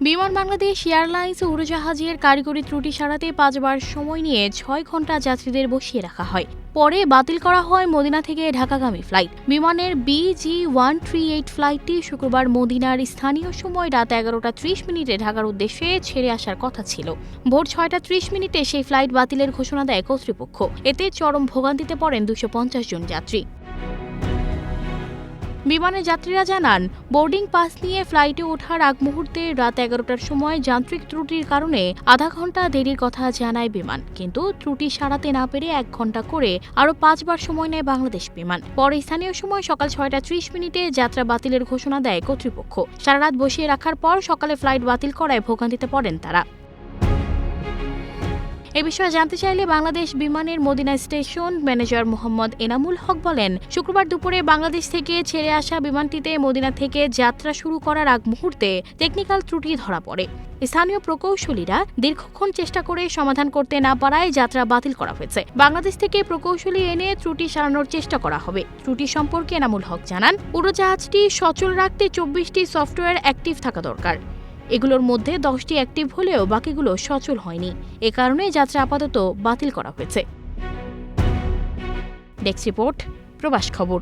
বিমান বাংলাদেশ এয়ারলাইন্স উড়োজাহাজের কারিগরি ত্রুটি সারাতে পাঁচবার সময় নিয়ে ছয় ঘণ্টা যাত্রীদের বসিয়ে রাখা হয়। পরে বাতিল করা হয় মদিনা থেকে ঢাকাগামী ফ্লাইট। বিমানের বিজি ওয়ান থ্রি এইট ফ্লাইটটি শুক্রবার মদিনার স্থানীয় সময় রাত এগারোটা ত্রিশ মিনিটে ঢাকার উদ্দেশ্যে ছেড়ে আসার কথা ছিল। ভোর ছয়টা ত্রিশ মিনিটে সেই ফ্লাইট বাতিলের ঘোষণা দেয় কর্তৃপক্ষ। এতে চরম ভোগান্তিতে পড়েন দুশো পঞ্চাশ জন যাত্রী। বিমানের যাত্রীরা জানান, বোর্ডিং পাস নিয়ে ফ্লাইটে ওঠার আগ মুহূর্তে রাত এগারোটার সময় যান্ত্রিক ত্রুটির কারণে আধা ঘণ্টা দেরির কথা জানায় বিমান। কিন্তু ত্রুটি সারাতে না পেরে এক ঘণ্টা করে আরও পাঁচবার সময় নেয় বাংলাদেশ বিমান। পরে স্থানীয় সময় সকাল ছয়টা ত্রিশ মিনিটে যাত্রা বাতিলের ঘোষণা দেয় কর্তৃপক্ষ। সারা রাত বসিয়ে রাখার পর সকালে ফ্লাইট বাতিল করায় ভোগান্তিতে পড়েন তারা। এ বিষয়ে জানতে চাইলে বাংলাদেশ বিমানের Medina station manager Mohammad Enamul Haque বলেন, শুক্রবার দুপুরে বাংলাদেশ থেকে ছেড়ে আসা বিমানটিতে মদিনা থেকে যাত্রা শুরু করার আগ মুহূর্তে টেকনিক্যাল ত্রুটি ধরা পড়ে। স্থানীয় প্রকৌশলীরা দীর্ঘক্ষণ চেষ্টা করে সমাধান করতে না পারায় যাত্রা বাতিল করা হয়েছে। বাংলাদেশ থেকে প্রকৌশলী এনে ত্রুটি সারানোর চেষ্টা করা হবে। ত্রুটি সম্পর্কে এনামুল হক জানান, উড়োজাহাজটি সচল রাখতে চব্বিশটি সফটওয়্যার অ্যাক্টিভ থাকা দরকার। এগুলোর মধ্যে দশটি অ্যাক্টিভ হলেও বাকিগুলো সচল হয়নি। এ কারণে যাত্রা আপাতত বাতিল করা হয়েছে। ডেস্ক রিপোর্ট, প্রবাস খবর।